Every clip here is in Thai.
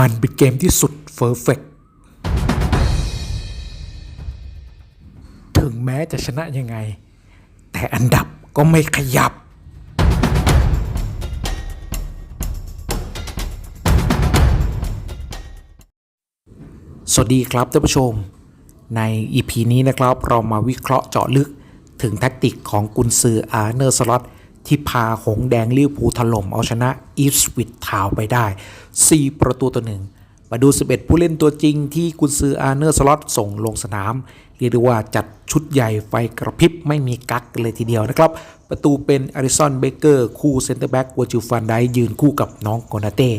มันเป็นเกมที่สุดเฟอร์เฟกถึงแม้จะชนะยังไง แต่อันดับก็ไม่ขยับ สวัสดีครับท่านผู้ชม ใน EP นี้นะครับเรามาวิเคราะห์เจาะลึกถึงแท็กติกของกุนซืออาร์เนอร์สล็อต ที่พาหงแดงลิเวอร์พูลถล่มเอาชนะอีฟสวิตทาวไปได้ 4 ประตูต่อหนึ่งมาดู 11 ผู้เล่นตัวจริงที่กุนซืออาร์เนอร์สล็อตส่งลงสนาม เรียกได้ว่าจัดชุดใหญ่ไฟกระพริบไม่มีกักเลยทีเดียวนะครับ ประตูเป็นอาริสันเบเกอร์คู่เซนเตอร์แบ็กวัวจิฟันได้ยืนคู่กับน้องโกนาเต้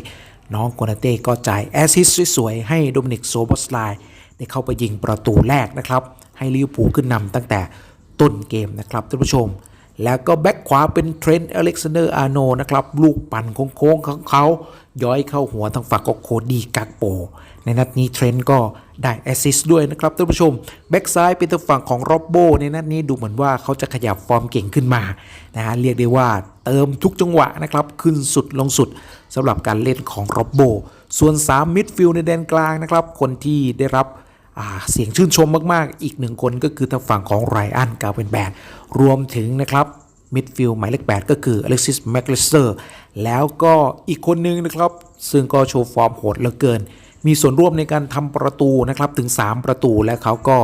น้องโกนาเต้ก็จ่ายแอสซิสสวยๆให้โดมินิกโซบอสไลน์ได้เข้าไปยิงประตูแรกนะครับ ให้ลิเวอร์พูลขึ้นนำตั้งแต่ต้นเกมนะครับท่านผู้ชม แล้วก็แบ็กขวาเป็นเทรนต์อเล็กซานเดอร์อาโนนะครับ ลูกปั่นโค้งๆของเขา ย้อยเข้าหัวทางฝั่งของโคดีกักโป ในนัดนี้เทรนต์ก็ได้แอสซิสต์ด้วยนะครับท่านผู้ชม แบ็กซ้ายเป็นทางฝั่งของโรบโบ ในนัดนี้ดูเหมือนว่าเขาจะขยับฟอร์มเก่งขึ้นมานะฮะเรียกได้ว่าเติมทุกจังหวะนะครับ ขึ้นสุดลงสุดสำหรับการเล่นของโรบโบ ส่วน 3 มิดฟิลด์ในแดนกลางนะครับคนที่ได้รับ เสียงชื่นชมมากๆ อีกหนึ่งคนก็คือทางฝั่งของไรอันกาเวนแบนรวมถึงนะครับมิดฟิลด์หมายเลข8ก็คืออเล็กซิสแมคเลสเตอร์แล้วก็อีกคนนึงนะครับ ซึ่งก็โชว์ฟอร์มโหดเหลือเกิน มีส่วนร่วมในการทำประตูนะครับถึง 3 ประตูและเขาก็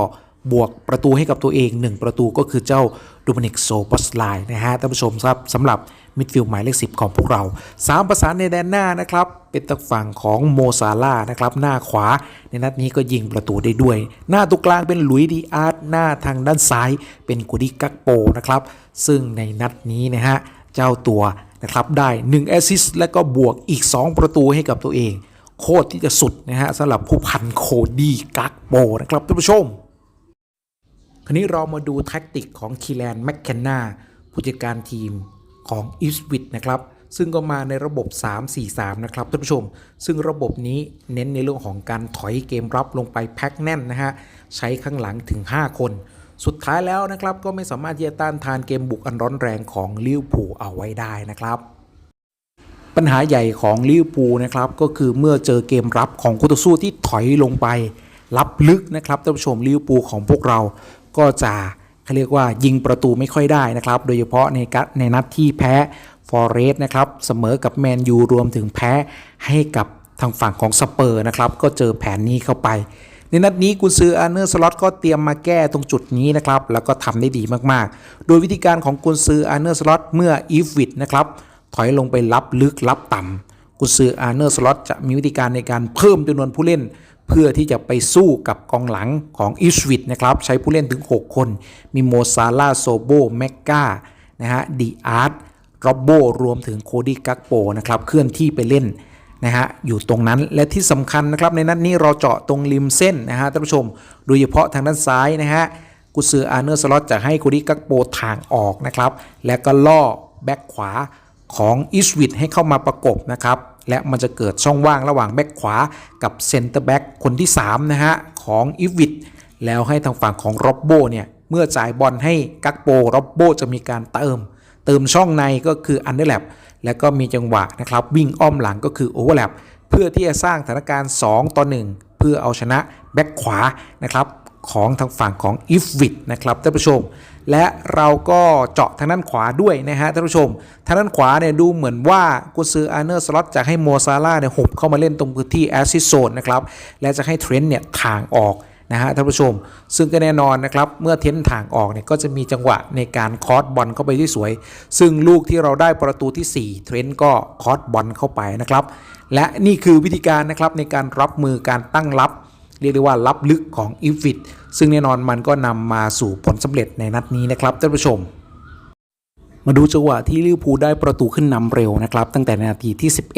บวกประตูให้กับตัวเอง 1 ประตูก็คือเจ้าโดมินิกโซบัสไลน์นะฮะท่านผู้ชมครับสำหรับมิดฟิลด์หมายเลข 10 ของพวกเรา 3 ประสานในแดนหน้านะครับ เป็นทางฝั่งของโมซาล่านะครับ หน้าขวาในนัดนี้ก็ยิงประตูได้ด้วย หน้าตัวกลางเป็นลุยดีอาร์ตหน้าทางด้านซ้ายเป็นกูดิกักโปนะครับ ซึ่งในนัดนี้นะฮะเจ้าตัวนะครับได้1แอสซิสต์และก็บวกอีก 2 ประตูให้กับตัวเอง โคตรที่จะสุดนะฮะสำหรับผู้พันโคดี้กักโปนะครับท่านผู้ชม คราวนี้เรามาดูแท็กติกของคีแลนแมคเคนนาผู้จัดการทีมของอิสวิตนะครับ ซึ่งก็มาในระบบ 3-4-3 นะครับท่านผู้ชม ซึ่งระบบนี้เน้นในเรื่องของการถอยเกมรับลงไปแพ็คแน่นนะฮะ ใช้ข้างหลังถึง 5 คน สุดท้ายแล้วนะครับ ก็ไม่สามารถที่จะต้านทานเกมบุกอันร้อนแรงของลิเวอร์พูลเอาไว้ได้นะครับปัญหาใหญ่ของลิเวอร์พูลนะครับก็คือเมื่อเจอเกมรับของคู่ต่อสู้ที่ถอยลงไป รับลึกนะครับท่านผู้ชมลิเวอร์พูลของพวกเรา ก็จะเขาเรียกว่ายิงประตูไม่ค่อยได้นะครับ โดยเฉพาะในกัในนัดที่แพ้ฟอร์เรสนะครับ เสมอกับแมนยูรวมถึงแพ้ให้กับทางฝั่งของสเปอร์นะครับ ก็เจอแผนนี้เข้าไป ในนัดนี้กุนซืออาร์เนอร์สล็อตก็เตรียมมาแก้ตรงจุดนี้นะครับ แล้วก็ทำได้ดีมากๆ โดยวิธีการของกุนซืออาร์เนอร์สล็อตเมื่ออีฟวิดนะครับถอยลงไปรับลึกรับต่ำกุนซืออาร์เนอร์สล็อตจะมีวิธีการในการเพิ่มจำนวนผู้เล่น เพื่อที่จะไปสู้กับกองหลังของอีฟวิดนะครับ ใช้ผู้เล่นถึง 6 คน มีโมซาลาโซโบแมกกานะฮะดีอาร์ตโรบโบรวมถึงโคดี้กักโปนะครับ เคลื่อนที่ไปเล่นนะฮะอยู่ตรงนั้นและที่สำคัญนะครับในนัดนี้เราเจาะตรงริมเส้นนะฮะท่านผู้ชม โดยเฉพาะทางด้านซ้ายนะฮะกุซืออาร์เนอร์สล็อตจะให้โคดิกักโปทางออกนะครับ และก็ล่อแบ็กขวาของอิสวิตให้เข้ามาประกบนะครับ และมันจะเกิดช่องว่างระหว่างแบ็กขวากับเซนเตอร์แบ็กคนที่ 3 นะฮะ ของอิวิตแล้วให้ทางฝั่งของโรบโบเนี่ย เมื่อจ่ายบอลให้กักโปโรบโบจะมีการเติม เติมช่องในก็คืออันเดอร์แลปแล้วก็มีจังหวะนะครับ วิ่งอ้อมหลังก็คือโอเวอร์แลปเพื่อที่จะสร้างสถานการณ์ 2 ต่อ 1 เพื่อเอาชนะแบ็คขวานะครับของทางฝั่งของอิฟวิดนะครับท่านผู้ชม และเราก็เจาะทางด้านขวาด้วยนะฮะท่านผู้ชม ทางด้านขวาเนี่ยดูเหมือนว่ากุซืออาร์เนอร์สล็อตจะให้โมซาร่าเนี่ยหุบเข้ามาเล่นตรงพื้นที่แอสซิโซนนะครับ และจะให้เทรนต์เนี่ยทางออกนะฮะท่านผู้ชม ซึ่งก็แน่นอนนะครับ เมื่อเทนทางออกเนี่ยก็จะมีจังหวะในการคอร์สบอลเข้าไปที่สวย ซึ่งลูกที่เราได้ประตูที่ 4 เทรนต์ก็คอร์สบอลเข้าไปนะครับ และนี่คือวิธีการนะครับในการรับมือการตั้งรับ เรียกได้ว่ารับลึกของอิฟฟิต ซึ่งแน่นอนมันก็นำมาสู่ผลสำเร็จในนัดนี้นะครับท่านผู้ชม มาดูจังหวะที่ลิเวอร์พูลได้ประตูขึ้นนำเร็วนะครับ ตั้งแต่นาทีที่ 11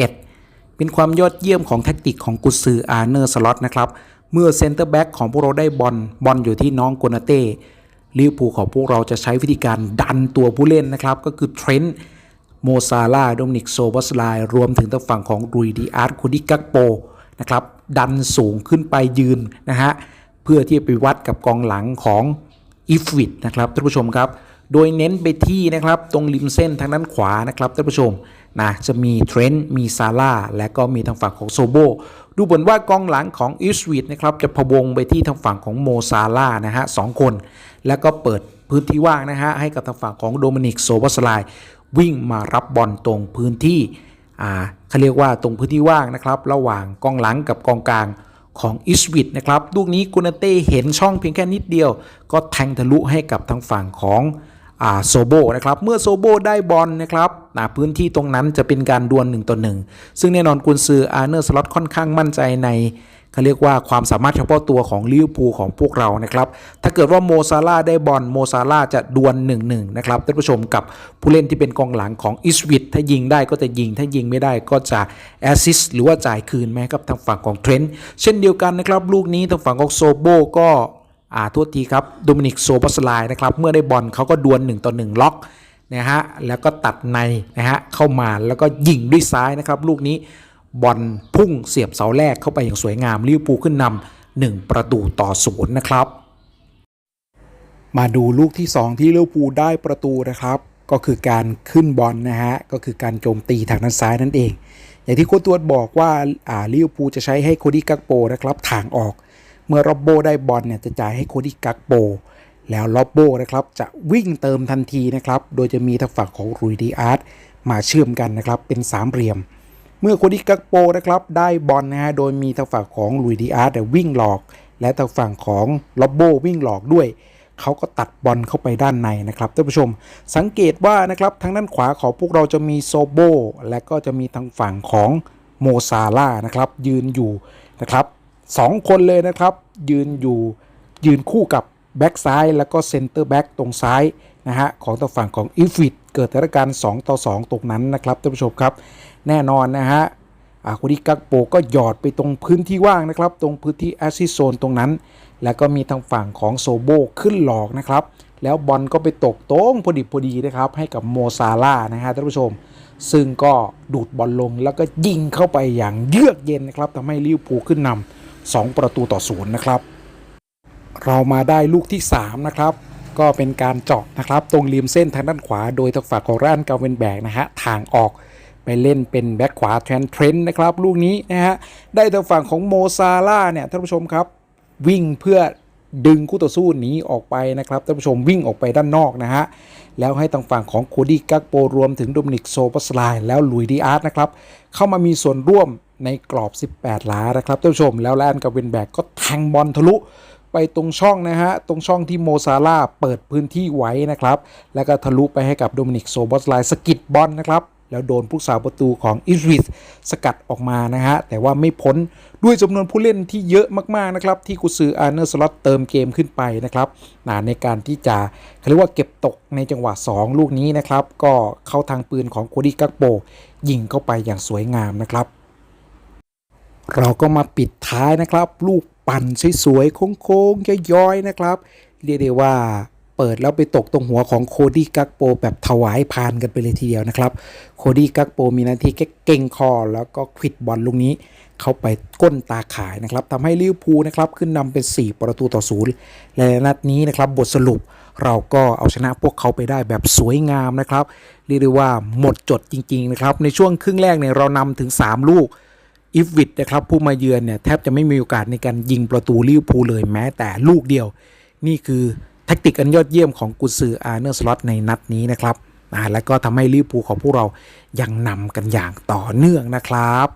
เป็นความยอดเยี่ยมของแท็กติกของกุซืออาร์เนอร์สล็อตนะครับเมื่อเซนเตอร์แบ็กของพวกเราได้บอลบอลอยู่ที่น้องโกนาเต้ลิเวอร์พูลของพวกเราจะใช้วิธีการดันตัวผู้เล่นนะครับ ก็คือเทรนต์โมซาลาโดมินิกโซบัสไลรวมถึงทางฝั่งของรุยดีอาร์ตคูดิกักโปนะครับดันสูงขึ้นไปยืนนะฮะ เพื่อที่จะไปวัดกับกองหลังของอีฟวิดนะครับท่านผู้ชมครับ โดยเน้นไปที่นะครับตรงริมเส้นทางด้านขวานะครับท่านผู้ชมนะจะมีเทรนต์มีซาร่าและก็มีทางฝั่งของโซโบดูเหมือนว่ากองหลังของอิสวีดนะครับจะพวงไปที่ทางฝั่งของโมซาร่านะฮะสองคน แล้วก็เปิดพื้นที่ว่างนะฮะให้กับทางฝั่งของโดมินิกโซบัสไลวิ่งมารับบอลตรงพื้นที่อ่าเขาเรียกว่าตรงพื้นที่ว่างนะครับ ระหว่างกองหลังกับกองกลาง ของอิสวิดนะครับลูกนี้กุนเต้เห็นช่องเพียงแค่นิดเดียว ก็แทงทะลุให้กับทางฝั่งของโซโบนะครับเมื่อโซโบได้บอลนะครับนะพื้นที่ตรงนั้นจะเป็นการดวล1ต่อ1ซึ่งแน่นอนกุนซืออาร์เนอร์สล็อตค่อนข้างมั่นใจใน เขาเรียกว่าความสามารถเฉพาะตัวของลิเวอร์พูลของพวกเรานะครับ ถ้าเกิดว่าโมซาร่าได้บอลโมซาร่าจะดวล1-1นะครับท่านผู้ชมกับผู้เล่นที่เป็นกองหลังของอิสวิดถ้ายิงได้ก็จะยิงถ้ายิงไม่ได้ก็จะแอสซิสหรือว่าจ่ายคืนแม้กับทางฝั่งของเทรนต์เช่นเดียวกันนะครับ ลูกนี้ทางฝั่งของโซโบก็อ่าโทษทีครับโดมินิกโซบัสไลนะครับเมื่อได้บอลเขาก็ดวล1ต่อ1ล็อกนะฮะแล้วก็ตัดในนะฮะเข้ามาแล้วก็ยิงด้วยซ้ายนะครับ ลูกนี้ บอลพุ่งเสียบเสาแรกเข้าไปอย่างสวยงามลิเวอร์พูลขึ้นนำหนึ่งประตูต่อศูนย์นะครับ มาดูลูกที่ 2 ที่ลิเวอร์พูลได้ประตูนะครับ ก็คือการขึ้นบอลนะฮะก็คือการโจมตีทางด้านซ้ายนั่นเอง อย่างที่โค้ชตวดบอกว่าอ่าลิเวอร์พูลจะใช้ให้โคดี้กักโปนะครับทางออก เมื่อโรบโบได้บอลเนี่ยจะจ่ายให้โคดี้กักโปแล้วโรบโบนะครับจะวิ่งเติมทันทีนะครับ โดยจะมีทางฝั่งของรุยดีอาร์ตมาเชื่อมกันนะครับเป็นสามเหลี่ยม เมื่อโคดี้กักโปนะครับได้บอลนะฮะโดยมีทางฝั่งของลุยดีอาร์ตเนี่ยวิ่งหลอก และทางฝั่งของล็อบโบวิ่งหลอกด้วยเขาก็ตัดบอลเข้าไปด้านในนะครับท่านผู้ชม สังเกตว่านะครับทางด้านขวาของพวกเราจะมีโซโบ และก็จะมีทางฝั่งของโมซาร่านะครับยืนอยู่นะครับสองคนเลยนะครับยืนอยู่ยืนคู่กับแบ็กซ้ายแล้วก็เซนเตอร์แบ็กตรงซ้ายนะฮะของทางฝั่งของอีฟิต เกิดสถานการณ์2ต่อ 2 ตรงนั้นนะครับท่านผู้ชมครับ แน่นอนนะฮะอาคุดิกักโปก็หยอดไปตรงพื้นที่ว่างนะครับ ตรงพื้นที่แอซิโซนตรงนั้น แล้วก็มีทางฝั่งของโซโบขึ้นหลอกนะครับ แล้วบอลก็ไปตกโต้งพอดีพอดีนะครับ ให้กับโมซาร่านะฮะท่านผู้ชม ซึ่งก็ดูดบอลลงแล้วก็ยิงเข้าไปอย่างเยือกเย็นนะครับทำให้ลิเวอร์พูลขึ้นนำ2ประตูต่อศูนย์นะครับ เรามาได้ลูกที่ 3 นะครับ ก็เป็นการเจาะนะครับ ตรงริมเส้นทางด้านขวา โดยทางฝั่งของร้านกาเวนแบกนะฮะทางออกไปเล่นเป็นแบ็คขวาแทนเทรนต์นะครับ ลูกนี้นะฮะได้ทางฝั่งของโมซาร่าเนี่ยท่านผู้ชมครับ วิ่งเพื่อดึงคู่ต่อสู้หนีออกไปนะครับท่านผู้ชมวิ่งออกไปด้านนอกนะฮะแล้วให้ทางฝั่งของโคดี้กักโปรวมถึงโดมินิกโซปัสไลน์แล้วลุยดีอาร์ตนะครับเข้ามามีส่วนร่วมในกรอบ 18หลานะครับท่านผู้ชมแล้วแลนกับเวนแบกก็แทงบอลทะลุ ไปตรงช่องนะฮะ ตรงช่องที่โมซาร่าเปิดพื้นที่ไว้นะครับ แล้วก็ทะลุไปให้กับโดมินิกโซบอสไลสกิดบอลนะครับ แล้วโดนผู้สาวประตูของอิริสสกัดออกมานะฮะ แต่ว่าไม่พ้นด้วยจำนวนผู้เล่นที่เยอะมากๆนะครับ ที่กุซืออาร์เนอร์สล็อตเติมเกมขึ้นไปนะครับนะในการที่จะเขาเรียกว่าเก็บตกในจังหวะ 2 ลูกนี้นะครับ ก็เข้าทางปืนของโคดี้กักโปยิงเข้าไปอย่างสวยงามนะครับเราก็มาปิดท้ายนะครับ ลูก ปั่นสวยๆโค้งๆย้อยๆนะครับเรียกได้ว่าเปิดแล้วไปตกตรงหัวของโคดี้กักโปแบบถวายพานกันไปเลยทีเดียวนะครับ โคดี้กักโปมีหน้าที่แค่เก่งคอแล้วก็ควิดบอลลูกนี้ เข้าไปก้นตาขายนะครับทำให้ลิเวอร์พูลนะครับขึ้นนำเป็น 4 ประตูต่อศูนย์และนัดนี้นะครับบทสรุปเราก็เอาชนะพวกเขาไปได้แบบสวยงามนะครับเรียกได้ว่าหมดจดจริงๆนะครับในช่วงครึ่งแรกเนี่ยเรานำถึง 3 ลูก อิฟวิดนะครับผู้มาเยือนเนี่ยแทบจะไม่มีโอกาสในการยิงประตูลิเวอร์พูลเลยแม้แต่ลูกเดียว นี่คือแทคติกอันยอดเยี่ยมของกุซืออาร์เนอร์สล็อตในนัดนี้นะครับอ่าและก็ทำให้ลิเวอร์พูลของพวกเรายังนำกันอย่างต่อเนื่องนะครับ